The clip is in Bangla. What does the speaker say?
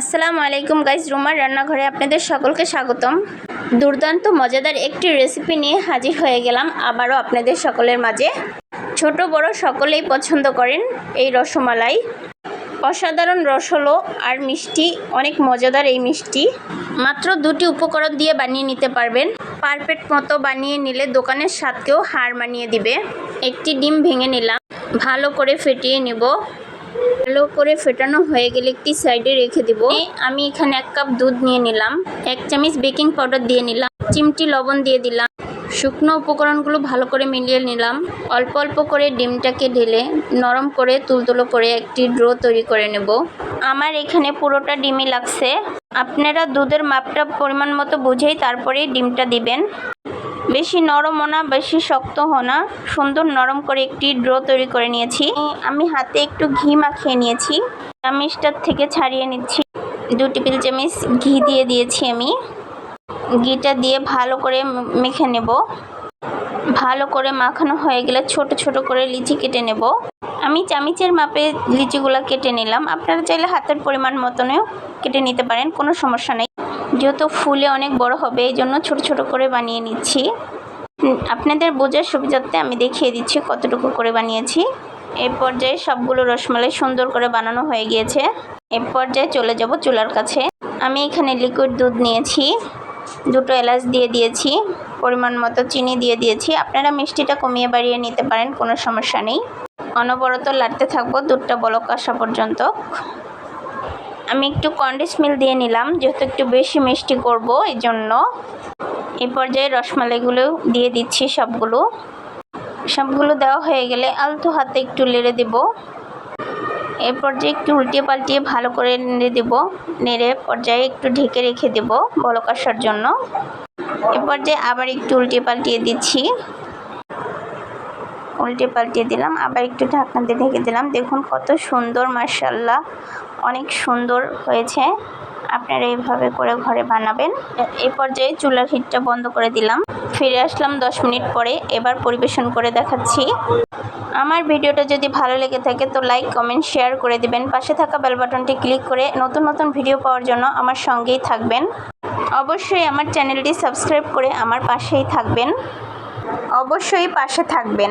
আসসালামু আলাইকুম গাইজ, রুমার রান্নাঘরে আপনাদের সকলকে স্বাগতম। দুর্দান্ত, মজাদার একটি রেসিপি নিয়ে হাজির হয়ে গেলাম আবারও আপনাদের সকলের মাঝে। ছোট, বড় সকলেই পছন্দ করেন এই রসমালাই। অসাধারণ রস হলো আর মিষ্টি, অনেক মজাদার এই মিষ্টি। মাত্র দুটি উপকরণ দিয়ে বানিয়ে নিতে পারবেন। পারফেক্ট মতো বানিয়ে নিলে দোকানের স্বাদকেও হার মানিয়ে দিবে। একটি ডিম ভেঙে নিলাম, ভালো করে ফেটিয়ে নিব। ভালো করে ফেটানো হয়ে গেলে একটি সাইডে রেখে দিব। আমি এখানে এক কাপ দুধ নিয়ে নিলাম, এক চামচ বেকিং পাউডার দিয়ে নিলাম, চিমটি লবণ দিয়ে দিলাম, শুকনো উপকরণগুলো ভালো করে মিলিয়ে নিলাম, অল্প অল্প করে ডিমটাকে ঢেলে নরম করে তুলতুলো করে একটি ড্রো তৈরি করে নেব। আমার এখানে পুরোটা ডিমই লাগছে। আপনারা দুধের মাপটা পরিমাণ মতো বুঝেই তারপরেই ডিমটা দিবেন। বেশি নরমও না, বেশি শক্তও না। সুন্দর নরম করে একটি ড্রো তৈরি করে নিয়েছি। আমি হাতে একটু ঘি মাখিয়ে নিয়েছি। চামিচটার থেকে ছাড়িয়ে নিচ্ছি। দু টেবিল চামিচ ঘি দিয়ে দিয়েছি আমি। ঘিটা দিয়ে ভালো করে মেখে নেব। ভালো করে মাখানো হয়ে গেলে ছোট ছোট করে লিচি কেটে নেব। আমি চামিচের মাপে লিচিগুলো কেটে নিলাম। আপনারা চাইলে হাতের পরিমাণ মতনও কেটে নিতে পারেন, কোনো সমস্যা নেই। যেহেতু ফুলে অনেক বড় হবে, এই জন্য ছোট ছোট করে বানিয়ে নিচ্ছি। আপনাদের বোঝার সুবিধার্থে আমি দেখিয়ে দিচ্ছি কতটুকু করে বানিয়েছি। এই পর্যায়ে সবগুলো রসমালাই সুন্দর করে বানানো হয়ে গিয়েছে। এই পর্যায়ে চলে যাব চুলার কাছে। আমি এখানে লিকুইড দুধ নিয়েছি, দুটো এলাচ দিয়ে দিয়েছি, পরিমাণ মতো চিনি দিয়ে দিয়েছি। আপনারা মিষ্টিটা কমিয়ে বাড়িয়ে নিতে পারেন, কোনো সমস্যা নেই। অনবরত লাড়তে থাকব, দুধটা বলক আসা পর্যন্ত। আমি একটু কন্ডেন্স মিল দিয়ে নিলাম, যেহেতু একটু বেশি মিষ্টি করব এই জন্য এই পর্যায়ে রসমালাইগুলো দিয়ে দিচ্ছি সবগুলো। সবগুলো দেওয়া হয়ে গেলে আলতো হাতে একটু লেড়ে দেব। এই পর্যায়ে একটু উল্টিয়ে পাল্টিয়ে ভালো করে নেড়ে দেব। নেড়ে পর্যায়ে একটু ঢেকে রেখে দেব বলক জন্য। এ পর্যায়ে আবার একটু উল্টিয়ে পাল্টিয়ে দিচ্ছি। উল্টে পাল্টিয়ে দিলাম, আবার একটু ঢাকনা দিয়ে ঢেকে দিলাম। দেখুন কত সুন্দর মার্শাল্লাহ অনেক সুন্দর হয়েছে। আপনারা এইভাবে করে ঘরে বানাবেন। এ পর্যায়ে চুলার হিটটা বন্ধ করে দিলাম। ফিরে আসলাম দশ মিনিট পরে, এবার পরিবেশন করে দেখাচ্ছি। আমার ভিডিওটা যদি ভালো লেগে থাকে তো লাইক, কমেন্ট, শেয়ার করে দিবেন। পাশে থাকা বেল বাটনটি ক্লিক করে নতুন নতুন ভিডিও পাওয়ার জন্য আমার সঙ্গেই থাকবেন। অবশ্যই আমার চ্যানেলটি সাবস্ক্রাইব করে আমার পাশেই থাকবেন। অবশ্যই পাশে থাকবেন।